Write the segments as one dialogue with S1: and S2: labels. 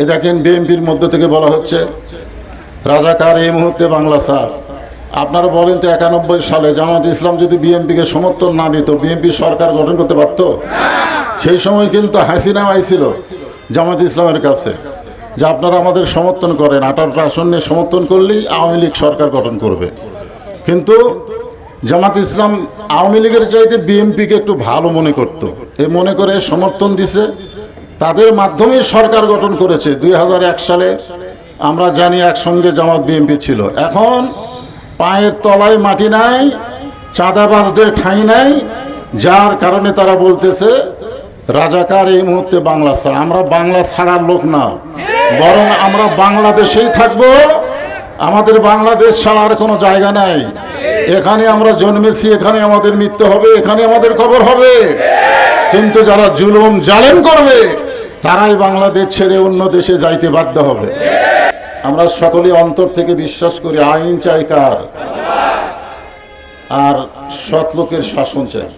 S1: এ দেখেন বিএনপির মধ্য থেকে বলা হচ্ছে, রাজাকার এই মুহূর্তে বাংলা স্যার। আপনারা বলেন তো একানব্বই সালে জামাত ইসলাম যদি বিএনপিকে সমর্থন না দিত, বিএনপি সরকার গঠন করতে পারত? সেই সময় কিন্তু হাসিনা আইছিল জামাত ইসলামের কাছে, যে আপনারা আমাদের সমর্থন করেন, আঠারোটা আসন সমর্থন করলেই আওয়ামী লীগ সরকার গঠন করবে। কিন্তু জামাত ইসলাম আওয়ামী লীগের চাইতে বিএনপিকে একটু ভালো মনে করত। এ মনে করে সমর্থন দিছে তাদের মাধ্যমে সরকার গঠন করেছে। দুই হাজার এক সালে আমরা জানি একসঙ্গে জামাত বিএনপি ছিল। এখন পায়ের তলায় মাটি নাই, চাঁদাবাজদের ঠাঁই নাই, যার কারণে তারা বলতেছে, রাজাকার এই মুহূর্তে বাংলা ছাড়া আমরা বাংলা ছাড়ার লোক না। বরং আমরা বাংলাদেশেই থাকব। আমাদের বাংলাদেশ ছাড়ার কোনো জায়গা নাই। এখানে আমরা জন্মেছি, এখানে আমাদের মৃত্যু হবে, এখানে আমাদের খবর হবে। কিন্তু যারা জুলুম জালেম করবে তারাই বাংলাদেশ ছেড়ে অন্য দেশে যাইতে বাধ্য হবে। আমরা সকলে অন্তর থেকে বিশ্বাস করি আইন চাই কার? আর সৎ লোকের শাসন চাই।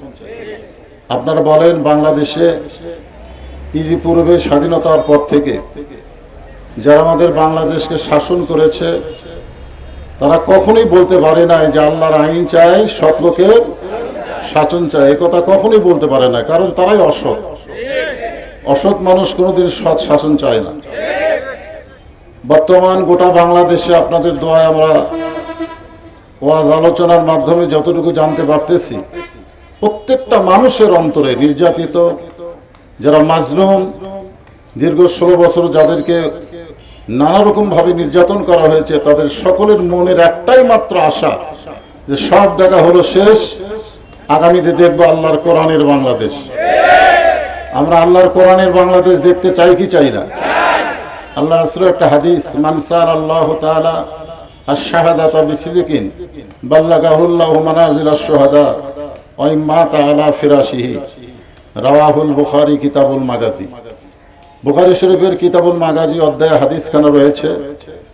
S1: আপনারা বলেন বাংলাদেশে ইতিপূর্বে স্বাধীনতার পর থেকে যারা আমাদের বাংলাদেশকে শাসন করেছে, তারা কখনোই বলতে পারে নাই যে আল্লাহর আইন চাই, সৎ লোকের শাসন চাই। এ কথা কখনোই বলতে পারে না কারণ তারাই অসৎ। অসৎ মানুষ কোনোদিন সৎ শাসন চায় না। বর্তমান গোটা বাংলাদেশে আপনাদের দোয়ায় আমরা ওয়াজ আলোচনার মাধ্যমে যতটুকু জানতে পারতেছি, প্রত্যেকটা মানুষের অন্তরে নির্যাতিত, যারা মাজলুম, দীর্ঘ ষোলো বছর যাদেরকে নানা রকমভাবে নির্যাতন করা হয়েছে, তাদের সকলের মনের একটাই মাত্র আশা যে সব দেখা হলো শেষ, আগামীতে দেখব আল্লাহর কোরআনের বাংলাদেশ। আমরা আল্লাহর কোরআনের বাংলাদেশ দেখতে চাই কি চাই না? আল্লাহ রাসূলের একটা হাদিস মানসার আল্লাহ তাআলা আশ-শাহাদাতা বিসিদিকিন বাল্লাগাহুল্লাহু মানাজিল আশ-শুহাদা, ওয়া ইম্মা তাআলা ফিরাশিহি। রাওয়াহুল বুখারী, কিতাবুল মাগাজি। বুখারী শরীফের কিতাবুল মাগাজি অধ্যায়ে হাদিস খানা রয়েছে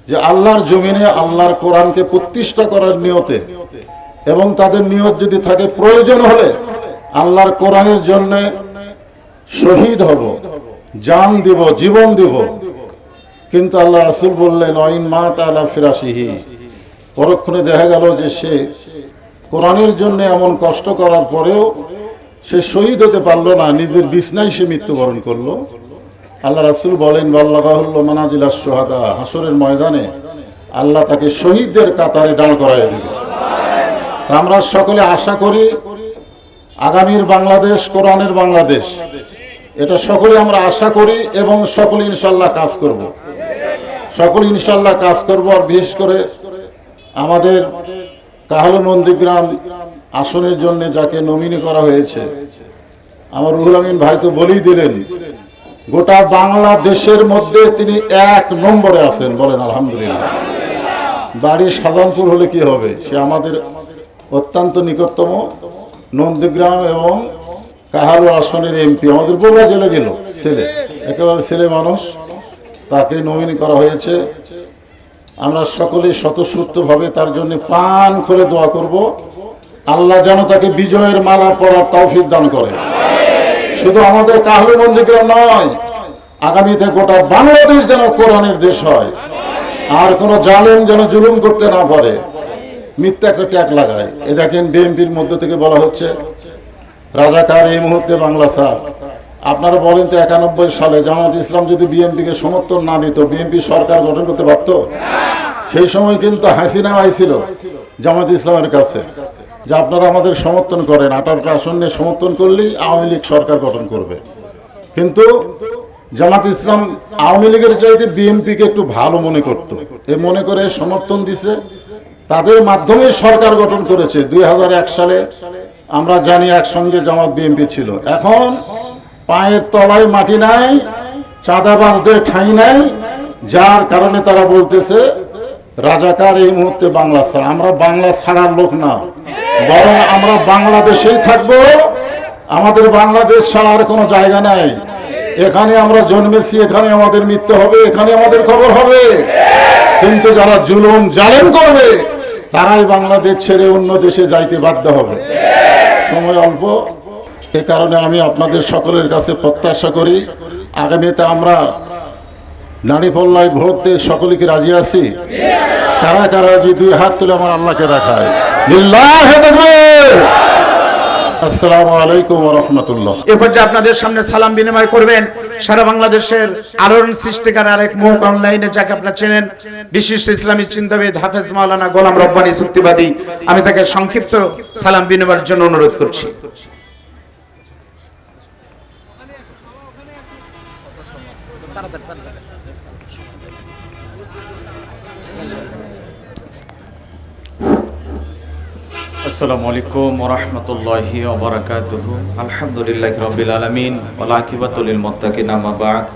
S1: যে আল্লাহর জমিনে আল্লাহর কোরআনকে প্রতিষ্ঠা করার নিয়তে এবং তাদের নিয়ত যদি থাকে প্রয়োজন হলে আল্লাহর কোরআনের জন্য শহীদ হব, জান দিব, জীবন দিব। কিন্তু আল্লাহ রাসুল বললেন, অইন মা তালা ফিরাসিহি পরক্ষণে দেখা গেল যে সে কোরআনের জন্য এমন কষ্ট করার পরেও সে শহীদ হতে পারল না, নিজের বিছনায় সে মৃত্যুবরণ করল। আল্লাহ রাসুল বলেন বাল্লাহুল্ল মানাজিলা সোহাদা হাসরের ময়দানে আল্লাহ তাকে শহীদদের কাতারে দাঁড় করাই তা আমরা সকলে আশা করি, আগামীর বাংলাদেশ, কোরআনের বাংলাদেশ এটা সকলে আমরা আশা করি এবং সকলে ইনশাল্লাহ কাজ করব। সকলে ইনশাল্লাহ কাজ করব আর বিশেষ করে আমাদের কাহালু নন্দীগ্রাম আসনের জন্য যাকে নমিনি করা হয়েছে। আমার রুহুল আমিন ভাই তো বলেই দিলেন, গোটা বাংলাদেশের মধ্যে তিনি এক নম্বরে আছেন বলেন আলহামদুলিল্লাহ। বাড়ি সাধারণপুর হলে কি হবে? সে আমাদের অত্যন্ত নিকটতম নন্দীগ্রাম এবং কাহারু আসনের এমপি, আমাদের বগুড়া জেলে গেল, ছেলে, একেবারে ছেলে মানুষ, তাকে নমিনি করা হয়েছে। আমরা সকলেই স্বতঃস্ফূর্তভাবে তার জন্য প্রাণ খুলে দোয়া করব। আল্লাহ যেন তাকে বিজয়ের মালা পরার তৌফিক দান করে শুধু আমাদের কাহলু নন্দীগ্রাম নয়, আগামীতে গোটা বাংলাদেশ যেন কোরআনের দেশ হয়। আর কোনো জালেম যেন জুলুম করতে না পারে। মিথ্যা একটা ট্যাগ লাগায়। এ দেখেন বিএনপির মধ্য থেকে বলা হচ্ছে রাজাকার এই মুহূর্তে বাংলা, স্যার। আপনারা বলেন তো একানব্বই সালে জামাত ইসলাম যদি বিএনপিকে সমর্থন না দিত, বিএনপি সরকার গঠন করতে পারত? সেই সময় কিন্তু হাসিনা আইছিল জামাত ইসলামের কাছে, যে আপনারা আমাদের সমর্থন করেন, আঠারোটা আসন সমর্থন করলেই আওয়ামী লীগ সরকার গঠন করবে। কিন্তু জামাত ইসলাম আওয়ামী লীগের চাইতে বিএনপিকে একটু ভালো মনে করত। এ মনে করে সমর্থন দিছে, তাদের মাধ্যমে সরকার গঠন করেছে দুই হাজার এক সালে। আমরা জানি একসঙ্গে জামাত বিএনপি ছিল। এখন পায়ের তলায় মাটি নাই, চাঁদাবাজদের ঠাঁই নাই, যার কারণে তারা বলতেছে, রাজাকার এই মুহূর্তে বাংলা ছাড়া আমরা বাংলা ছাড়ার লোক না। বরং আমরা বাংলাদেশেই থাকব। আমাদের বাংলাদেশ ছাড়ার কোনো জায়গা নাই। এখানে আমরা জন্মেছি, এখানে আমাদের মৃত্যু হবে, এখানে আমাদের খবর হবে। কিন্তু যারা জুলুম জালেম করবে, তারাই বাংলাদেশ ছেড়ে অন্য দেশে যাইতে বাধ্য হবে। সময় অল্প। এ কারণে আমি আপনাদের সকলের কাছে প্রত্যাশা করি, আগামীতে আমরা নারী পল্লায় ভোট দিয়ে সকলে কি রাজি আছি? কারা কারা রাজি? দুই হাত তুলে আমার আল্লাহকে দেখায়।
S2: বিনিময় করবেন। সারা বাংলাদেশের সৃষ্টিকার আরেক মুখ অনলাইনে যাকে চেনেন, বিশিষ্ট চিন্তাবিদ হাফেজ মাওলানা গোলাম রব্বানী চুক্তিবাদী। আমি তাকে সংক্ষিপ্ত সালাম বিনিময়ের জন্য অনুরোধ করছি।
S3: আসসালামু আলাইকুম ওরহমতুল্লাহি ওবরাকাতুহ। আলহামদুলিল্লাহ রবিল আলমিন। ওলাকিবাতুল মোত্তাকিন আমা বাদ।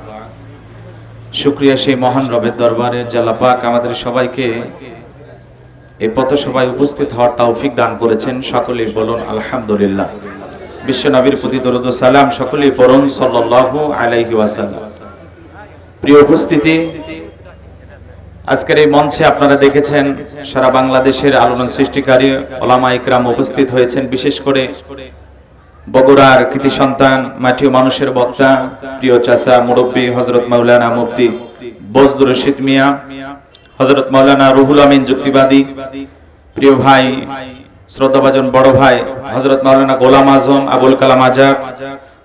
S3: শুক্রিয়া সেই মহান রবের দরবারে জাল্লা পাক আমাদের সবাইকে এই পথসভায় উপস্থিত হওয়ার তৌফিক দান করেছেন। সকলেই বলুন আলহামদুলিল্লাহ। বিশ্ব নবীর প্রতি দরুদ সালাম সকলেই পড়ুন, সাল্লাল্লাহু আলাইহি ওয়াসাল্লাম। প্রিয় উপস্থিতি আজকের এই মঞ্চে আপনারা দেখেছেন সারা বাংলাদেশের আলোড়ন সৃষ্টিকারী ওলামা ইকরাম উপস্থিত হয়েছেন, বিশেষ করে বগুড়ার কৃতি সন্তান, মাটিও মানুষের বক্তা, প্রিয় চাচা, মুরব্বী হজরত মাওলানা মুফতি বজদুর রশিদ মিয়া হজরত মাওলানা রুহুল আমিন যুক্তিবাদী, প্রিয় ভাই, শ্রদ্ধাভাজন বড় ভাই হজরত মাওলানা গোলাম আজম আবুল কালাম আজাদ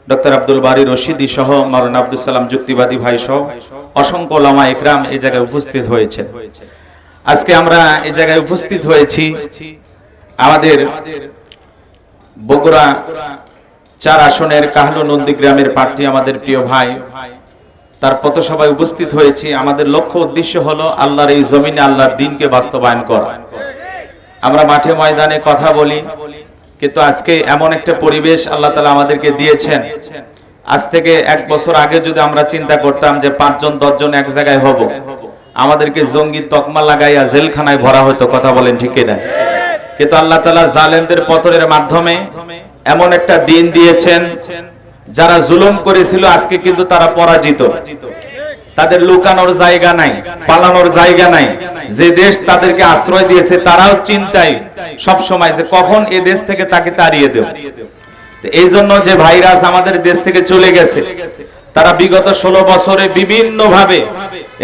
S3: ডক্টর আব্দুল বারি রশিদি সহ মাওলানা আব্দুল সালাম যুক্তিবাদী ভাই সহ অসংখ্য লামা ইকরাম এই জায়গায় উপস্থিত হয়েছে আজকে আমরা এই জায়গায় উপস্থিত হয়েছি আমাদের বগুড়া চার আসনের কাহলু নন্দী গ্রামের প্রার্থী আমাদের প্রিয় ভাই। তার পথসভায় উপস্থিত হয়েছি। আমাদের লক্ষ্য উদ্দেশ্য হলো আল্লাহর এই জমিনে আল্লাহর দিনকে বাস্তবায়ন করা। আমরা মাঠে ময়দানে কথা বলি। কিন্তু আজকে এমন একটা পরিবেশ আল্লাহ তালা আমাদেরকে দিয়েছেন। আজ থেকে এক বছর আগে যদি আমরা চিন্তা করতাম যে পাঁচজন, দশজন এক জায়গায় হব, আমাদেরকে জঙ্গি তকমা লাগাইয়া জেলখানায় ভরা হতো, কথা বলেন ঠিক না কিন্তু আল্লাহ তালা জালেমদের পতনের মাধ্যমে এমন একটা দিন দিয়েছেন, যারা জুলুম করেছিল, আজকে কিন্তু তারা পরাজিত। তাদের লুকানোর জায়গা নাই, পালানোর জায়গা নাই। যে দেশ তাদেরকে আশ্রয় দিয়েছে, তারাও চিন্তায় সব সময় যে কখন এ দেশ থেকে তাকে তাড়িয়ে দেব। এই জন্য যে ভাইরাস আমাদের দেশ থেকে চলে গেছে, তারা বিগত ষোলো বছরে বিভিন্ন ভাবে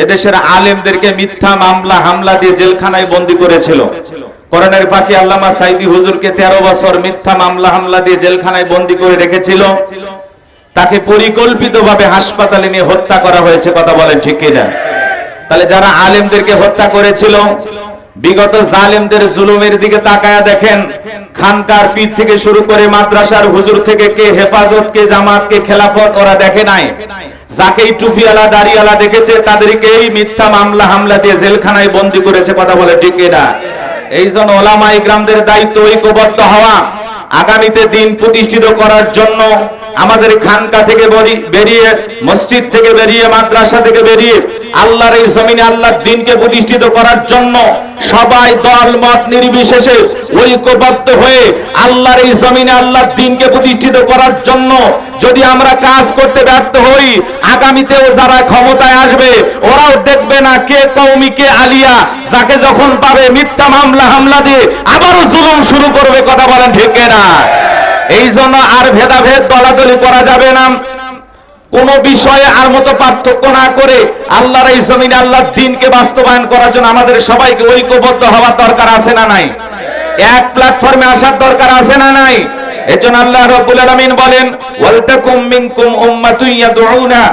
S3: এদেশের আলেমদেরকে মিথ্যা মামলা, হামলা দিয়ে জেলখানায় বন্দী করেছিল। করোনার পাখি আল্লামা সাইদি হুজুরকে তেরো বছর মিথ্যা মামলা, হামলা দিয়ে জেলখানায় বন্দী করে রেখেছিল। তাকে পরিকল্পিতভাবে হাসপাতালে নিয়ে হত্যা করা হয়েছে, কথা বলেন ঠিক কিনা? তাহলে যারা আলেমদেরকে হত্যা করেছিল, বিগত জালেমদের জুলুমের দিকে তাকায়া দেখেন, খানকার পীর থেকে শুরু করে মাদ্রাসার হুজুর থেকে কে হেফাজত, কে জামাত, কে খেলাফত, ওরা দেখে নাই। যাকেই টুপিওয়ালা, দাড়িওয়ালা দেখেছে, তাদেরকে এই মিথ্যা মামলা, হামলা দিয়ে জেলখানায় বন্দী করেছে, কথা বলে ঠিক কিনা? এই জন্য ওলামা ইকরামদের দায়িত্ব ঐক্যবদ্ধ হওয়া। আগামীতে দিন প্রতিষ্ঠিত করার জন্য আমাদের খানকা থেকে বরি- বেরিয়ে, মসজিদ থেকে বেরিয়ে, মাদ্রাসা থেকে বেরিয়ে, আল্লাহর এই জমিনে আল্লাহর দিনকে প্রতিষ্ঠিত করার জন্য সবাই দল, মত নির্বিশেষে ঐক্যবদ্ধ হয়ে আল্লাহর এই জমিনে আল্লাহর দিনকে প্রতিষ্ঠিত করার জন্য যদি আমরা কাজ করতে ব্যর্থ হই, আগামীতেও যারা ক্ষমতায় আসবে, ওরাও দেখবে না কে কৌমি কে আলিয়া, যাকে যখন পাবে মিথ্যা মামলা, হামলা দিয়ে আবারও জুলুম শুরু করবে, কথা বলেন ঠিক না এই জন্য আর ভেদাভেদ দলাদলি করা যাবে না। কোন বিষয়ে আর মতো পার্থক্য না করে আল্লাহর এই জমিনে আল্লাহর দিনকে বাস্তবায়ন করার জন্য আমাদের সবাইকে ঐক্যবদ্ধ হওয়ার দরকার আছে না নাই? এক প্ল্যাটফর্মে আসার দরকার আছে না নাই? এজন্য আল্লাহ আলামিন বলেন, ওয়ালতাকুম মিনকুম উম্মাতুন ইয়াদউনা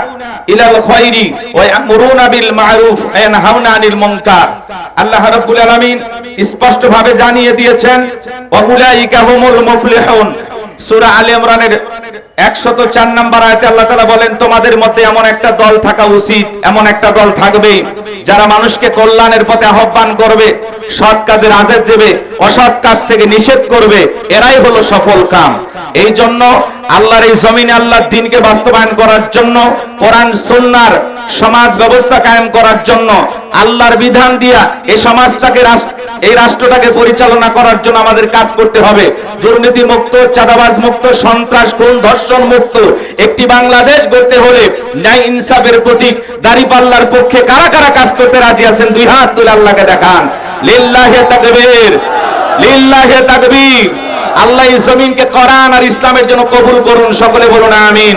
S3: ইলাল খায়রি ওয়া ইয়ামুরুনা বিল মারুফ ওয়া ইয়ানহাউনা আনিল মুনকার। আল্লাহ আলামিন স্পষ্ট ভাবে জানিয়ে দিয়েছেন ওয়া উলাইকা হুমুল মুফলিহুন। সূরা আলে ইমরানের 104 নাম্বার আয়তে আল্লাহ তালা বলেন, তোমাদের মতে এমন একটা দল থাকা উচিত, এমন একটা দল থাকবে যারা মানুষকে কল্যাণের পথে আহ্বান করবে, সৎ কাজের আদেশ দেবে, অসৎ কাজ থেকে নিষেধ করবে, এরাই হলো সফল কাম। এই জন্য আল্লাহর এই জমিনে আল্লাহর দিনকে বাস্তবায়ন করার জন্য কোরআন, সুন্নাহর সমাজ ব্যবস্থা কায়েম করার জন্য আল্লাহর বিধান দিয়া এই সমাজটাকে এই রাষ্ট্রটাকে পরিচালনা করার জন্য আমাদের কাজ করতে হবে। দুর্নীতি মুক্ত চাঁদাবাজ মুক্ত সন্ত্রাস, খুন, ধর্ষণ মুক্ত একটি বাংলাদেশ গড়তে হলে ন্যায় ইনসাফের প্রতীক দাড়িপাল্লার পক্ষে কারা কারা কাজ করতে রাজি আছেন দুই হাত তুলে আল্লাহকে দেখান। লিল্লাহে তাকবীর লিল্লাহে তাকবীর। আল্লাহ জমিনকে কোরআন আর ইসলামের জন্য কবুল করুন, সকলে বলুন আমিন।